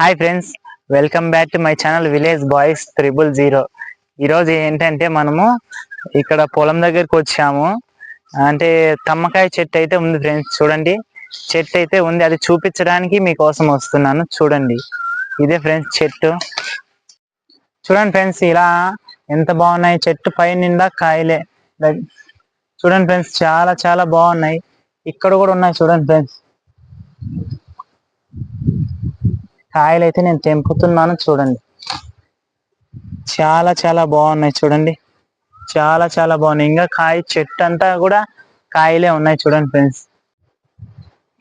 Hi friends welcome back to my channel village boys triple zero ఈరోజు ఏంటంటే మనము ఇక్కడ పొలం దగ్గరికి వచ్చాము. అంటే తమ్మకాయ చెట్టు అయితే ఉంది ఫ్రెండ్స్ చూడండి. చెట్టు అయితే ఉంది అది చూపించడానికి మీకోసం వస్తున్నాను చూడండి. ఇదే ఫ్రెండ్స్ చెట్టు. చూడండి ఫ్రెండ్స్ ఇలా ఎంత బాగున్నాయి. చెట్టు పై నిండా కాయలే. చూడండి ఫ్రెండ్స్ చాలా చాలా బాగున్నాయి. ఇక్కడ కూడా ఉన్నాయి చూడండి ఫ్రెండ్స్ కాయలు అయితే నేను తెంపుతున్నాను చూడండి. చాలా చాలా బాగున్నాయి చూడండి. చాలా చాలా బాగున్నాయి. ఇంకా కాయ చెట్టు అంతా కూడా కాయలే ఉన్నాయి చూడండి ఫ్రెండ్స్.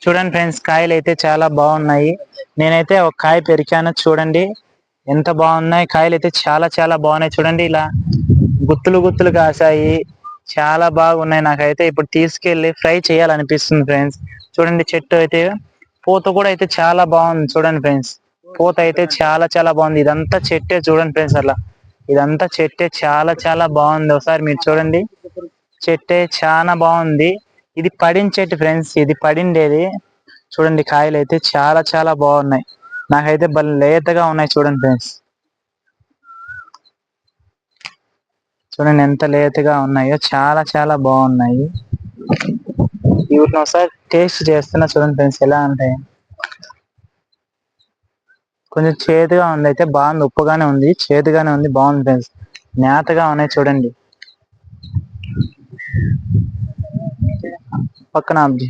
చూడండి ఫ్రెండ్స్ కాయలు అయితే చాలా బాగున్నాయి. నేనైతే ఒక కాయ పెరికాను చూడండి. ఎంత బాగున్నాయి. కాయలు అయితే చాలా చాలా బాగున్నాయి చూడండి. ఇలా గుత్తులు గుత్తులు కాసాయి చాలా బాగున్నాయి నాకైతే. ఇప్పుడు తీసుకెళ్ళి ఫ్రై చేయాలనిపిస్తుంది ఫ్రెండ్స్. చూడండి చెట్టు అయితే పూత కూడా అయితే చాలా బాగుంది చూడండి ఫ్రెండ్స్. పూత అయితే చాలా చాలా బాగుంది. ఇదంతా చెట్టే చూడండి ఫ్రెండ్స్ అలా ఇదంతా చెట్టే చాలా చాలా బాగుంది. ఒకసారి మీరు చూడండి. చెట్టే చాలా బాగుంది. ఇది పడిన చెట్టు ఫ్రెండ్స్. ఇది పడిండేది. చూడండి కాయలు అయితే చాలా చాలా బాగున్నాయి. నాకైతే భలే లేతగా ఉన్నాయి చూడండి ఫ్రెండ్స్. చూడండి ఎంత లేతగా ఉన్నాయో. చాలా చాలా బాగున్నాయి. వీటిని ఒకసారి టేస్ట్ చేస్తున్నా చూడండి ఫ్రెండ్స్ ఎలా ఉంటాయి. కొంచెం చేదుగా ఉంది. అయితే బాగుంది. ఉప్పుగానే ఉంది. చేదుగానే ఉంది. బాగుంది ఫ్రెండ్స్. నేతగా ఉన్నాయి చూడండి. పక్కన అబ్జి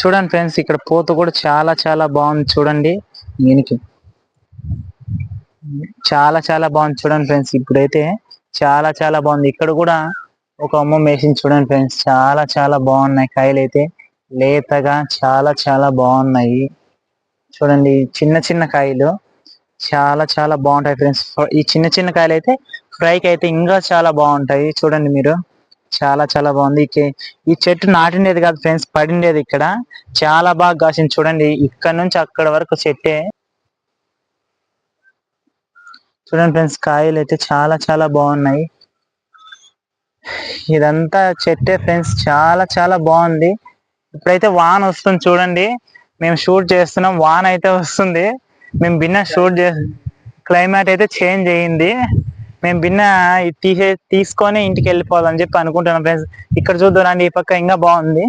చూడండి ఫ్రెండ్స్ ఇక్కడ పూత కూడా చాలా చాలా బాగుంది చూడండి. దీనికి చాలా చాలా బాగుంది చూడండి ఫ్రెండ్స్. ఇప్పుడైతే చాలా చాలా బాగుంది. ఇక్కడ కూడా ఒక అమ్మ మేసింది చూడండి ఫ్రెండ్స్. చాలా చాలా బాగున్నాయి కాయలు అయితే లేతగా చాలా చాలా బాగున్నాయి. చూడండి చిన్న చిన్న కాయలు చాలా చాలా బాగుంటాయి ఫ్రెండ్స్ ఈ చిన్న చిన్న కాయలు అయితే ఫ్రైకి అయితే ఇంకా చాలా బాగుంటాయి. చూడండి మీరు చాలా చాలా బాగుంది. ఈ చెట్టు నాటిండేది కాదు ఫ్రెండ్స్ పడిండేది ఇక్కడ. చాలా బాగా కాసింది. చూడండి ఇక్కడ నుంచి అక్కడ వరకు చెట్టే. చూడండి ఫ్రెండ్స్ కాయలు అయితే చాలా చాలా బాగున్నాయి. ఇదంతా చెట్టే ఫ్రెండ్స్ చాలా చాలా బాగుంది. ఇప్పుడైతే వాన వస్తుంది చూడండి. మేము షూట్ చేస్తున్నాం వాన్ అయితే వస్తుంది. మేము భిన్న షూట్ చే క్లైమేట్ అయితే చేంజ్ అయ్యింది మేము భిన్న తీసే తీసుకొని ఇంటికి వెళ్ళిపోవాలని చెప్పి అనుకుంటున్నాం ఫ్రెండ్స్. ఇక్కడ చూద్దాం ఈ పక్క ఇంకా బాగుంది.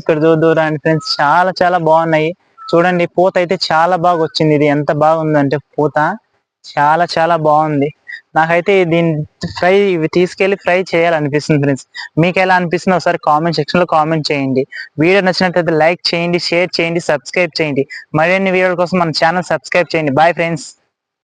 ఇక్కడ చూద్దాం ఫ్రెండ్స్ చాలా చాలా బాగున్నాయి. చూడండి పూత అయితే చాలా బాగా వచ్చింది. ఇది ఎంత బాగుందంటే పూత. చాలా చాలా బాగుంది. నాకైతే దీన్ని ఫ్రై తీసుకెళ్ళి ఫ్రై చేయాలనిపిస్తుంది ఫ్రెండ్స్. మీకు ఎలా అనిపిస్తుందో ఒకసారి కామెంట్ సెక్షన్లో కామెంట్ చేయండి. వీడియో నచ్చినట్లయితే లైక్ చేయండి షేర్ చేయండి సబ్స్క్రైబ్ చేయండి. మరిన్ని వీడియోల కోసం మన ఛానల్ సబ్స్క్రైబ్ చేయండి. Bye friends